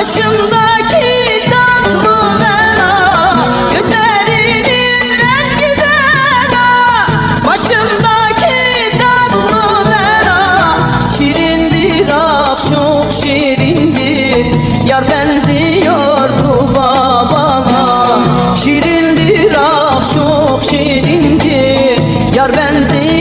Başındaki tatlı bela Gözlerinin rengi bela Başındaki tatlı bela Şirindir ah çok şirindir. Yar benziyordu babana. Şirindir ah çok şirindir. Yar benziyordu